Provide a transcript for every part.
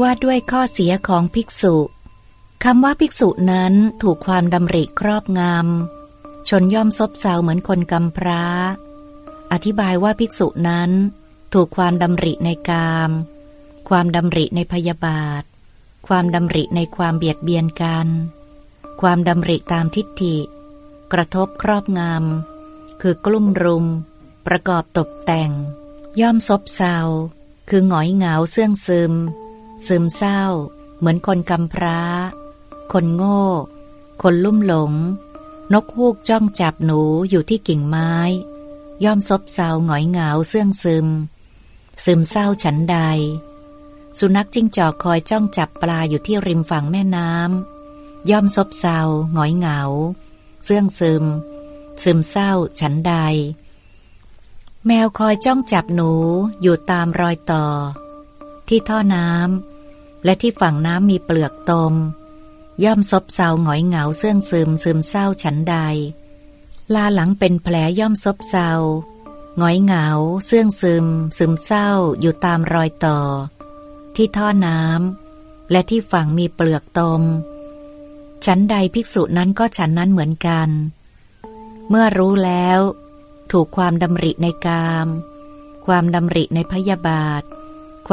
ว่าด้วยข้อเสียของภิกษุคำว่าภิกษุนั้นถูกความดำริครอบงำชนย่อมซบเซาเหมือนคนกำพร้า อธิบายว่าภิกษุนั้น ถูกความดำริในกาม ความดำริในพยาบาท ความดำริในความเบียดเบียนกัน ความดำริตามทิฏฐิ กระทบครอบงำคือกลุ่มรุม ประกอบตกแต่ง ย่อมซบเซาคือหงอยเหงาเสื่องซึม ซึมเศร้า เหมือนคนกำพร้า คนโง่ คนลุ่มหลง นกฮูกจ้องจับหนูอยู่ที่กิ่งไม้ ย่อมซบเซาหงอยเหงาเสื่องซึม ซึมเศร้าฉันใด สุนัขจิ้งจอกคอยจ้องจับปลาอยู่ที่ริมฝั่งแม่น้ำย่อมซบเซาหงอยเหงาเสื่องซึม ซึมเศร้าฉันใด แมวคอยจ้องจับหนูอยู่ตามรอยต่อ ที่ท่อน้ำ และที่ฝั่งน้ำมีเปลือกตม ย่อมซบเซาหงอยเหงาเสื่องซึมซึมเศร้าฉันใด ลาหลังเป็นแผลย่อมซบเซาหงอยเหงาเสื่องซึม ซึมเศร้าอยู่ตามรอยต่อ ที่ท่อน้ำและที่ฝั่งมีเปลือกตม ฉันใดภิกษุนั้นก็ฉันนั้นเหมือนกัน เมื่อรู้แล้ว ถูกความดำริในกาม ความดำริในพยาบาท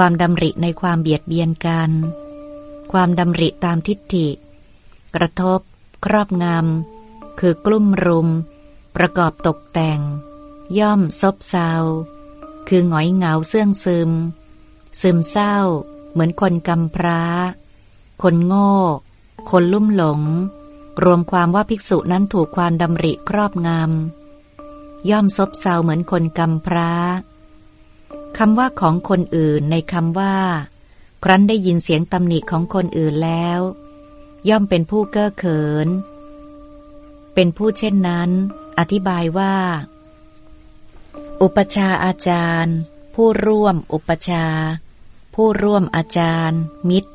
ความดำริในความเบียดเบียนกัน ความดำริตามทิฏฐิ กระทบ ครอบงำ คือกลุ่มรุม ประกอบตกแต่ง ย่อมซบเซา คือหงอยเหงาเสื่องซึม ซึมเศร้า เหมือนคนกำพร้า คนโง่ คนลุ่มหลง รวมความว่าภิกษุนั้นถูกความดำริครอบงำ ย่อมซบเซาเหมือนคนกำพร้า คำว่าของคนอื่นในคำว่า ครั้นได้ยินเสียงตำหนิของคนอื่นแล้ว ย่อมเป็นผู้เก้อเขิน เป็นผู้เช่นนั้น อธิบายว่า อุปชาอาจารย์ ผู้ร่วมอุปชา ผู้ร่วมอาจารย์ มิตร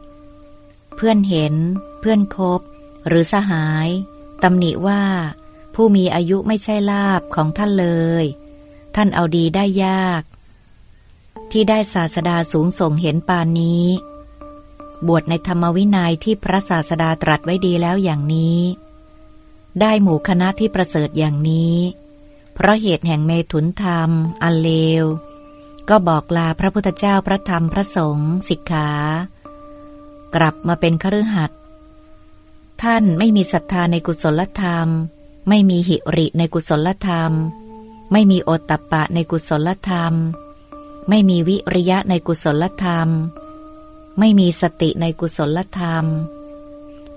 เพื่อนเห็น เพื่อนคบ หรือสหายตำหนิว่า ผู้มีอายุไม่ใช่ลาบของท่านเลย ท่านเอาดีได้ยาก ที่ได้ศาสดาสูงส่งเห็นปานนี้ บวชในธรรมวินัยที่พระศาสดาตรัสไว้ดีแล้วอย่างนี้ ได้หมู่คณะที่ประเสริฐอย่างนี้ เพราะเหตุแห่งเมถุนธรรม อันเลว ก็บอกลาพระพุทธเจ้าพระธรรมพระสงฆ์สิกขา กลับมาเป็นคฤหัสถ์ท่านไม่มีศรัทธาในกุศลธรรม ไม่มีหิริในกุศลธรรม ไม่มีโอตตปปะในกุศลธรรม ไม่มีวิริยะในกุศลธรรม ไม่มีสติในกุศลธรรม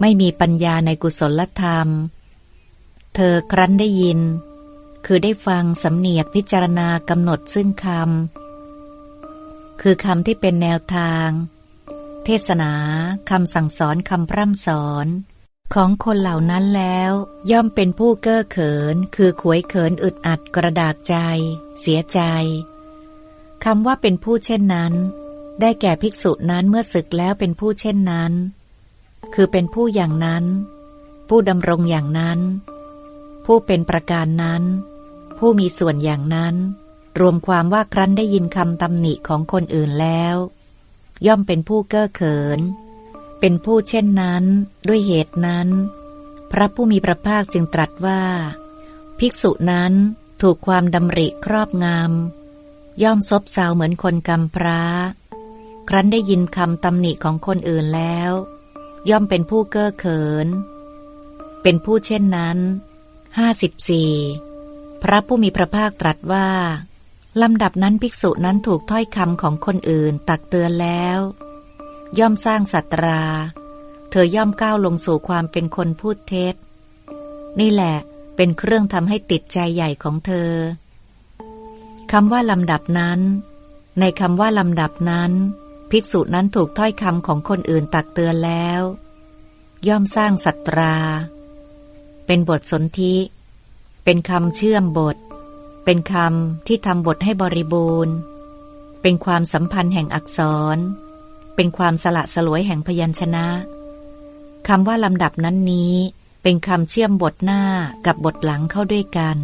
ไม่มีปัญญาในกุศลธรรม เธอครั้นได้ยิน คือได้ฟังสำเนียกพิจารณากำหนดซึ่งคำคือคำที่เป็นแนวทาง เทศนาคำสั่งสอนคำพร่ำสอนของคนเหล่านั้นแล้วย่อมเป็นผู้เก้อเขิน คือขวยเขินอึดอัดกระดากใจ เสียใจ คำว่าเป็นผู้เช่นนั้น ได้แก่ภิกษุนั้นเมื่อศึกแล้วเป็นผู้เช่นนั้น คือเป็นผู้อย่างนั้น ผู้ดำรงอย่างนั้น ผู้เป็นประการนั้น ผู้มีส่วนอย่างนั้น รวมความว่าครั้นได้ยินคำตำหนิของคนอื่นแล้ว ย่อมเป็นผู้เก้อเขิน เป็นผู้เช่นนั้น ด้วยเหตุนั้น พระผู้มีพระภาคจึงตรัสว่า ภิกษุนั้นถูกความดำริครอบงำ ย่อมซบเซาเหมือนคนกำพร้า ครั้นได้ยินคำตำหนิของคนอื่นแล้ว ย่อมเป็นผู้เก้อเขิน เป็นผู้เช่นนั้นห้าสิบสี่พระผู้มีพระภาคตรัสว่าลำดับนั้นภิกษุนั้นถูกถ้อยคำของคนอื่นตักเตือนแล้ว ย่อมสร้างสัตรา เธอย่อมก้าวลงสู่ความเป็นคนพูดเท็จ นี่แหละเป็นเครื่องทำให้ติดใจใหญ่ของเธอ คำว่าลำดับนั้น ในคำว่าลำดับนั้น ภิกษุนั้นถูกถ้อยคำของคนอื่นตักเตือนแล้ว ย่อมสร้างสัตรา เป็นบทสนธิ เป็นคำเชื่อมบท เป็นคำที่ทำบทให้บริบูรณ์ เป็นความสัมพันธ์แห่งอักษร เป็นความสละสลวยแห่งพยัญชนะคำว่าลำดับนั้นนี้ เป็นคำเชื่อมบทหน้ากับบทหลังเข้าด้วยกัน